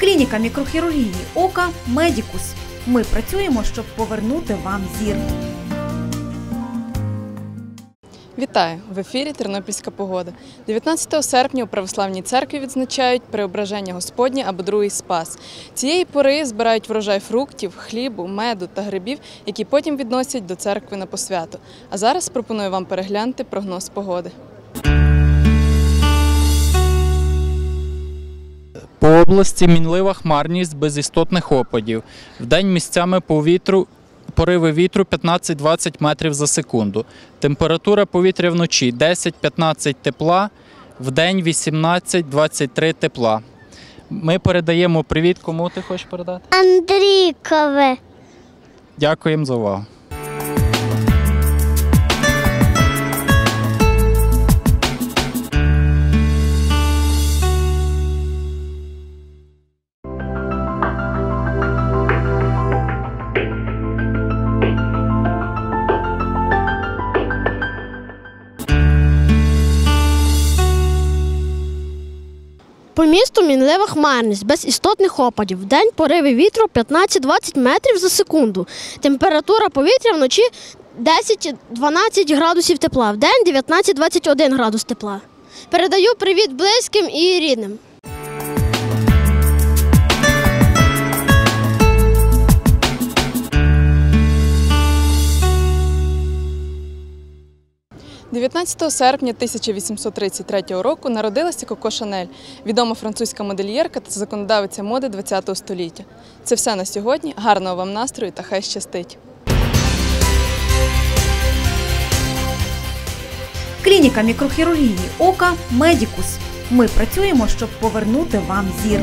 Клініка мікрохірургії ока Медікус. Ми працюємо, щоб повернути вам зір. Вітаю! В ефірі Тернопільська погода. 19 серпня у православній церкві відзначають преображення Господнє або другий спас. Цієї пори збирають врожай фруктів, хлібу, меду та грибів, які потім відносять до церкви на посвяту. А зараз пропоную вам переглянути прогноз погоди. Області мінлива хмарність без істотних опадів. Вдень місцями по вітру пориви вітру 15-20 метрів за секунду. Температура повітря вночі 10-15 тепла, вдень 18-23 тепла. Ми передаємо привіт. Кому ти хочеш передати? Андрійкове. Дякуємо за увагу. По місту мінлива хмарність без істотних опадів. День пориви вітру 15-20 метрів за секунду. Температура повітря вночі 10-12 градусів тепла. в день 19-21 градус тепла. Передаю привіт близьким і рідним. – 19 серпня 1833 року народилася Коко Шанель, відома французька модельєрка та законодавиця моди ХХ століття. Це все на сьогодні. Гарного вам настрою та хай щастить! Клініка мікрохірургії ока Медікус. Ми працюємо, щоб повернути вам зір.